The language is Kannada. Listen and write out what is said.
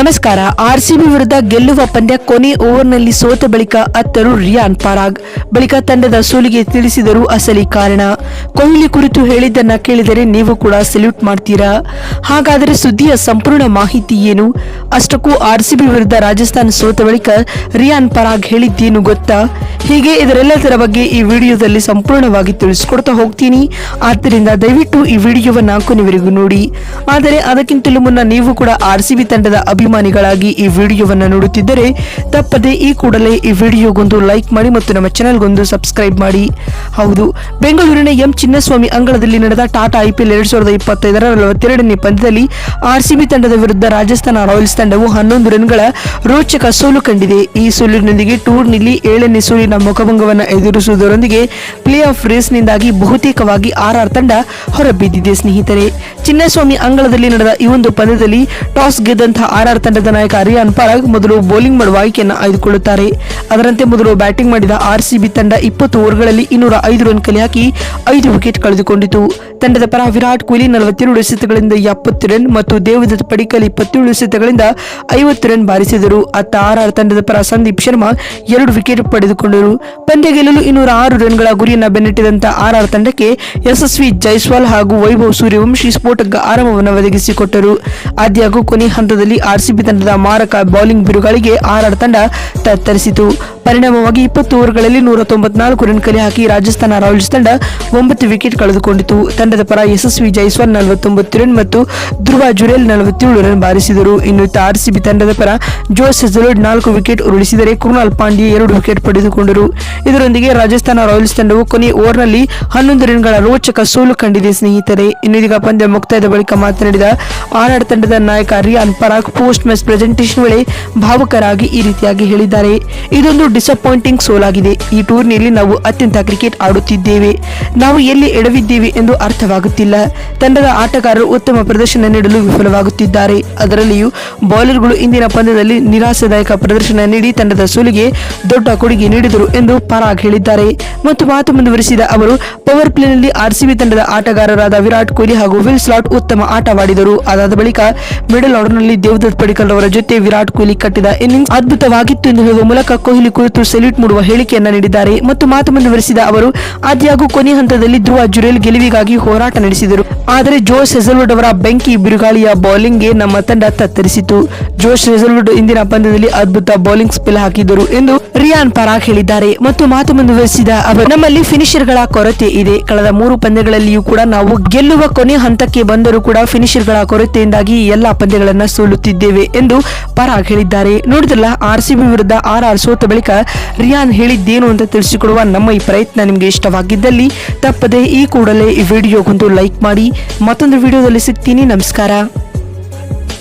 ನಮಸ್ಕಾರ. ಆರ್ಸಿಬಿ ವಿರುದ್ಧ ಗೆಲ್ಲುವ ಪಂದ್ಯ ಕೊನೆ ಓವರ್ನಲ್ಲಿ ಸೋತ ಬಳಿಕ ಅತ್ತರು ರಿಯಾನ್ ಪರಾಗ್. ಬಳಿಕ ತಂಡದ ಸೋಲಿಗೆ ತಿಳಿಸಿದರು ಅಸಲಿ ಕಾರಣ. ಕೊಹ್ಲಿ ಕುರಿತು ಹೇಳಿದ್ದನ್ನ ಕೇಳಿದರೆ ನೀವು ಕೂಡ ಸೆಲ್ಯೂಟ್ ಮಾಡ್ತೀರಾ? ಹಾಗಾದರೆ ಸುದ್ದಿಯ ಸಂಪೂರ್ಣ ಮಾಹಿತಿ ಏನು? ಅಷ್ಟಕ್ಕೂ ಆರ್ಸಿಬಿ ವಿರುದ್ಧ ರಾಜಸ್ಥಾನ ಸೋತ ಬಳಿಕ ರಿಯಾನ್ ಪರಾಗ್ ಹೇಳಿದ್ದೇನು ಗೊತ್ತಾ? ಹೀಗೆ ಇದರೆಲ್ಲದರ ಬಗ್ಗೆ ಈ ವಿಡಿಯೋದಲ್ಲಿ ಸಂಪೂರ್ಣವಾಗಿ ತಿಳಿಸಿಕೊಡ್ತಾ ಹೋಗ್ತೀನಿ. ಆದ್ದರಿಂದ ದಯವಿಟ್ಟು ಈ ವಿಡಿಯೋವನ್ನು ಕೊನೆವರೆಗೂ ನೋಡಿ. ಆದರೆ ಅದಕ್ಕಿಂತಲೂ ಮುನ್ನ ನೀವು ಕೂಡ ಆರ್ಸಿಬಿ ತಂಡದ ತಂಡದ ಅಭಿಮಾನಿಗಳಾಗಿ ಈ ವಿಡಿಯೋವನ್ನು ನೋಡುತ್ತಿದ್ದರೆ ತಪ್ಪದೆ ಈ ಕೂಡಲೇ ಈ ವಿಡಿಯೋಗೊಂದು ಲೈಕ್ ಮಾಡಿ ಮತ್ತು ನಮ್ಮ ಚಾನೆಲ್ಗೊಂದು ಸಬ್ಸ್ಕ್ರೈಬ್ ಮಾಡಿ. ಹೌದು, ಬೆಂಗಳೂರಿನ ಎಂ ಚಿನ್ನಸ್ವಾಮಿ ಅಂಗಳದಲ್ಲಿ ನಡೆದ ಟಾಟಾ ಐಪಿಎಲ್ ಎರಡ್ ಸಾವಿರದ ಇಪ್ಪತ್ತೈದರ ನಲವತ್ತೆರಡನೇ ಪಂದ್ಯದಲ್ಲಿ ಆರ್ಸಿಬಿ ತಂಡದ ವಿರುದ್ಧ ರಾಜಸ್ಥಾನ ರಾಯಲ್ಸ್ ತಂಡವು ಹನ್ನೊಂದು ರನ್ಗಳ ರೋಚಕ ಸೋಲು ಕಂಡಿದೆ. ಈ ಸೋಲಿನೊಂದಿಗೆ ಟೂರ್ನಿಲಿ ಏಳನೇ ಸೋಲಿನ ಮುಖಭಂಗವನ್ನು ಎದುರಿಸುವುದರೊಂದಿಗೆ ಪ್ಲೇ ಆಫ್ ರೇಸ್ನಿಂದಾಗಿ ಬಹುತೇಕವಾಗಿ ಆರ್ಆರ್ ತಂಡ ಹೊರಬಿದ್ದಿದೆ. ಸ್ನೇಹಿತರೆ, ಚಿನ್ನಸ್ವಾಮಿ ಅಂಗಳದಲ್ಲಿ ನಡೆದ ಈ ಒಂದು ಪಂದ್ಯದಲ್ಲಿ ಟಾಸ್ ಗೆದ್ದಂತಹ ಆರ್ಆರ್ ತಂಡದ ನಾಯಕ ಅರಿಯಾನ್ ಪರಾಗ್ ಮೊದಲು ಬೌಲಿಂಗ್ ಮಾಡುವ ಆಯ್ಕೆಯನ್ನು ಆಯ್ದುಕೊಳ್ಳುತ್ತಾರೆ. ಅದರಂತೆ ಮೊದಲು ಬ್ಯಾಟಿಂಗ್ ಮಾಡಿದ ಆರ್ಸಿಬಿ ತಂಡ ಇಪ್ಪತ್ತು ಓವರ್ಗಳಲ್ಲಿ ಇನ್ನೂರ ಐದು ರನ್ ಕಲೆ ಹಾಕಿ ಐದು ವಿಕೆಟ್ ಕಳೆದುಕೊಂಡಿತು. ತಂಡದ ಪರ ವಿರಾಟ್ ಕೊಹ್ಲಿ ನಲವತ್ತೆರಡು ಎಸೆತಗಳಿಂದ ಎಪ್ಪತ್ತು ರನ್ ಮತ್ತು ದೇವದತ್ ಪಡಿಕಲ್ ಇಪ್ಪತ್ತೇಳು ಎಸೆತಗಳಿಂದ ಐವತ್ತು ರನ್ ಬಾರಿಸಿದರು. ಅತ್ತ ಆರ್ಆರ್ ತಂಡದ ಪರ ಸಂದೀಪ್ ಶರ್ಮಾ ಎರಡು ವಿಕೆಟ್ ಪಡೆದುಕೊಂಡರು. ಪಂದ್ಯ ಗೆಲ್ಲಲು ಇನ್ನೂರ ಆರು ರನ್ಗಳ ಗುರಿಯನ್ನು ಬೆನ್ನಟ್ಟಿದಂತ ಆರ್ಆರ್ ತಂಡಕ್ಕೆ ಯಶಸ್ವಿ ಜೈಸ್ವಾಲ್ ಹಾಗೂ ವೈಭವ್ ಸೂರ್ಯವಂಶಿ ಸ್ಫೋಟಕ ಆರಂಭವನ್ನು ಒದಗಿಸಿಕೊಟ್ಟರು. ಆದ್ಯಾಗೂ ಕೊನೆ ಹಂತದಲ್ಲಿ ಆರ್ಸಿಬಿ ತಂಡದ ಮಾರಕ ಬೌಲಿಂಗ್ ಬಿರುಗಳಿಗೆ ಆರ್ಆರ್ ತಂಡ ತತ್ತರಿಸಿತು. ಪರಿಣಾಮವಾಗಿ ಇಪ್ಪತ್ತು ಓವರ್ಗಳಲ್ಲಿ ನೂರ ತೊಂಬತ್ನಾಲ್ಕು ರನ್ ಕಲೆ ಹಾಕಿ ರಾಜಸ್ಥಾನ ರಾಯಲ್ಸ್ ತಂಡ ಒಂಬತ್ತು ವಿಕೆಟ್ ಕಳೆದುಕೊಂಡಿತು. ತಂಡದ ಪರ ಯಶಸ್ವಿ ಜೈಸ್ವಾಲ್ ನಲವತ್ತೊಂಬತ್ತು ರನ್ ಮತ್ತು ಧ್ರುವ ಜುರೇಲ್ ನಲವತ್ತೇಳು ರನ್ ಬಾರಿಸಿದರು. ಇನ್ನು ಆರ್ಸಿಬಿ ತಂಡದ ಪರ ಜೋಸ್ ಹೆಸಲೋಡ್ ನಾಲ್ಕು ವಿಕೆಟ್ ಉರುಳಿಸಿದರೆ ಕೃಣಾಲ್ ಪಾಂಡ್ಯ ಎರಡು ವಿಕೆಟ್ ಪಡೆದುಕೊಂಡರು. ಇದರೊಂದಿಗೆ ರಾಜಸ್ಥಾನ ರಾಯಲ್ಸ್ ತಂಡವು ಕೊನೆ ಓವರ್ನಲ್ಲಿ ಹನ್ನೊಂದು ರನ್ಗಳ ರೋಚಕ ಸೋಲು ಕಂಡಿದೆ ಸ್ನೇಹಿತರೆ. ಇನ್ನು ಪಂದ್ಯ ಮುಕ್ತಾಯದ ಬಳಿಕ ಮಾತನಾಡಿದ ಆರ್ಆರ್ ತಂಡದ ನಾಯಕ Riyan Parag post match presentation ವೇಳೆ ಭಾವುಕರಾಗಿ ಈ ರೀತಿಯಾಗಿ ಹೇಳಿದ್ದಾರೆ. ಇದೊಂದು ಡಿಸಪಾಯಿಂಟಿಂಗ್ ಸೋಲಾಗಿದೆ ಈ ಟೂರ್ನಿಯಲ್ಲಿ ನಾವು ಅತ್ಯಂತ ಕ್ರಿಕೆಟ್ ಆಡುತ್ತಿದ್ದೇವೆ. ನಾವು ಎಲ್ಲಿ ಎಡವಿದ್ದೇವೆ ಎಂದು ಅರ್ಥವಾಗುತ್ತಿಲ್ಲ. ತಂಡದ ಆಟಗಾರರು ಉತ್ತಮ ಪ್ರದರ್ಶನ ನೀಡಲು ವಿಫಲವಾಗುತ್ತಿದ್ದಾರೆ. ಅದರಲ್ಲಿಯೂ ಬೌಲರ್ಗಳು ಇಂದಿನ ಪಂದ್ಯದಲ್ಲಿ ನಿರಾಸದಾಯಕ ಪ್ರದರ್ಶನ ನೀಡಿ ತಂಡದ ಸೋಲಿಗೆ ದೊಡ್ಡ ಕೊಡುಗೆ ನೀಡಿದರು ಎಂದು ಪರಾಗ್ ಹೇಳಿದ್ದಾರೆ. ಮತ್ತು ಮಾತು ಮುಂದುವರಿಸಿದ ಅವರು ಪವರ್ ಪ್ಲೇನಲ್ಲಿ ಆರ್ಸಿಬಿ ತಂಡದ ಆಟಗಾರರಾದ ವಿರಾಟ್ ಕೊಹ್ಲಿ ಹಾಗೂ ವಿಲ್ ಸ್ಲಾಟ್ ಉತ್ತಮ ಆಟವಾಡಿದರು. ಅದಾದ ಬಳಿಕ ಮಿಡಲ್ ಆರ್ಡರ್ನಲ್ಲಿ ದೇವದತ್ ಅವರ ಜೊತೆ ವಿರಾಟ್ ಕೊಹ್ಲಿ ಕಟ್ಟಿದ ಇನ್ನಿಂಗ್ಸ್ ಅದ್ಭುತವಾಗಿತ್ತು ಎಂದು ಹೇಳುವ ಮೂಲಕ ಕೊಹ್ಲಿ ಕುರಿತು ಸೆಲ್ಯೂಟ್ ಮಾಡುವ ಹೇಳಿಕೆಯನ್ನ ನೀಡಿದ್ದಾರೆ ಮತ್ತು ಮಾತು ಮುಂದುವರೆಸಿದ ಅವರು ಆದ್ಯಾಗೂ ಕೊನೆ ಹಂತದಲ್ಲಿ ಧ್ರುವ ಜುರೇಲ್ ಗೆಲುವಿಗಾಗಿ ಹೋರಾಟ ನಡೆಸಿದರು. ಆದರೆ ಜೋಶ್ ಹೆಸಲ್ವುಡ್ ಅವರ ಬೆಂಕಿ ಬಿರುಗಾಳಿಯ ಬೌಲಿಂಗ್ಗೆ ನಮ್ಮ ತಂಡ ತತ್ತರಿಸಿತು. ಜೋಶ್ ಹೆಸಲ್ವುಡ್ ಇಂದಿನ ಪಂದ್ಯದಲ್ಲಿ ಅದ್ಭುತ ಬೌಲಿಂಗ್ ಸ್ಪೆಲ್ ಹಾಕಿದರು ಎಂದು ರಿಯಾನ್ ಪರಾಗ್ ಹೇಳಿದ್ದಾರೆ. ಮತ್ತು ಮಾತು ಮುಂದುವರೆಸಿದ ಅವರು, ನಮ್ಮಲ್ಲಿ ಫಿನಿಶರ್ಗಳ ಕೊರತೆ ಇದೆ. ಕಳೆದ ಮೂರು ಪಂದ್ಯಗಳಲ್ಲಿಯೂ ಕೂಡ ನಾವು ಗೆಲ್ಲುವ ಕೊನೆ ಹಂತಕ್ಕೆ ಬಂದರೂ ಕೂಡ ಫಿನಿಶರ್ಗಳ ಕೊರತೆಯಿಂದಾಗಿ ಎಲ್ಲಾ ಪಂದ್ಯಗಳನ್ನ ಸೋಲುತ್ತಿದ್ದೇವೆ. ಎಂದು ಪರಾಗ್ ಹೇಳಿದ್ದಾರೆ. ನೋಡಿದ್ರಲ್ಲ ಆರ್ ಸಿ ಬಿ ವಿರುದ್ಧ ಆರ್ ಆರ್ ಸೋತ ಬಳಿಕ ರಿಯಾನ್ ಹೇಳಿದ್ದೇನು ಅಂತ ತಿಳಿಸಿಕೊಡುವ ನಮ್ಮ ಈ ಪ್ರಯತ್ನ ನಿಮಗೆ ಇಷ್ಟವಾಗಿದ್ದಲ್ಲಿ ತಪ್ಪದೆ ಈ ಕೂಡಲೇ ಈ ವಿಡಿಯೋಗೊಂದು ಲೈಕ್ ಮಾಡಿ, ಮತ್ತೊಂದು ವಿಡಿಯೋದಲ್ಲಿ ಸಿಗ್ತೀನಿ. ನಮಸ್ಕಾರ.